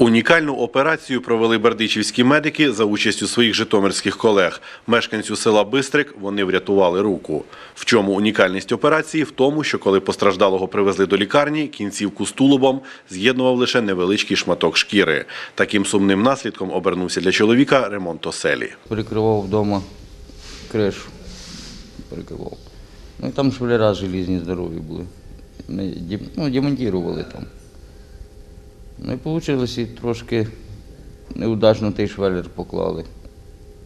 Унікальну операцію провели бердичівські медики за участю своїх житомирських колег. Мешканцю села Бистрик вони врятували руку. В чому унікальність операції? В тому, що коли постраждалого привезли до лікарні, кінцівку з тулубом з'єднував лише невеличкий шматок шкіри. Таким сумним наслідком обернувся для чоловіка ремонт оселі. Перекривав вдома кришу. Перекривав. Ну і там швелера желізні здорові були. Ну, демонтували там. Ну і вийшло, і трошки неудачно той швелер поклали.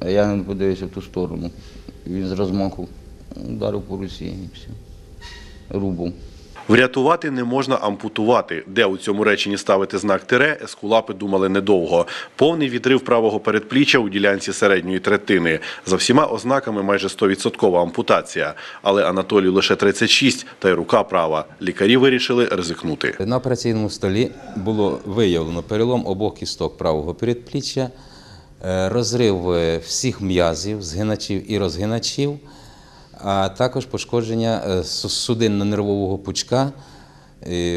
А я не подивився в ту сторону. Він з розмаху ударив по Росії і все. Рубом. Врятувати не можна ампутувати. Де у цьому реченні ставити знак тире, ескулапи думали недовго. Повний відрив правого передпліччя у ділянці середньої третини. За всіма ознаками майже 100% ампутація. Але Анатолію лише 36, та й рука права. Лікарі вирішили ризикнути. На операційному столі було виявлено перелом обох кісток правого передпліччя, е, розрив е, всіх м'язів, згиначів і розгиначів, а також пошкодження е, судинно-нервового пучка,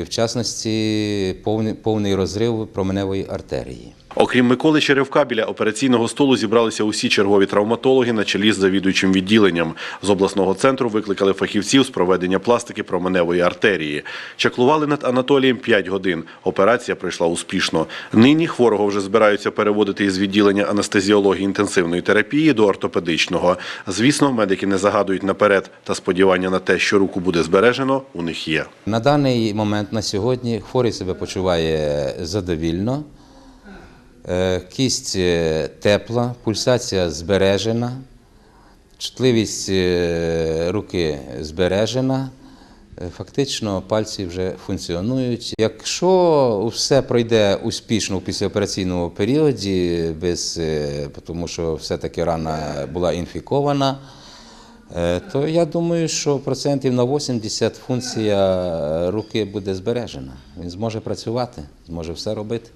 в частності повний розрив променевої артерії. Окрім Миколи Черевка, біля операційного столу зібралися усі чергові травматологи на чолі з завідуючим відділенням. З обласного центру викликали фахівців з проведення пластики променевої артерії. Чаклували над Анатолієм 5 годин. Операція пройшла успішно. Нині хворого вже збираються переводити із відділення анестезіології інтенсивної терапії до ортопедичного. Звісно, медики не загадують наперед, та сподівання на те, що руку буде збережено, у них є. На даний момент на сьогодні хворий себе почуває задовільно. Е, Кість е, тепла, пульсація збережена, чутливість е, руки збережена. Фактично пальці вже функціонують. Якщо все пройде успішно в післяопераційному періоді, без, тому що все-таки рана була інфікована, то я думаю, що процентів на 80 функція руки буде збережена. Він зможе працювати, зможе все робити.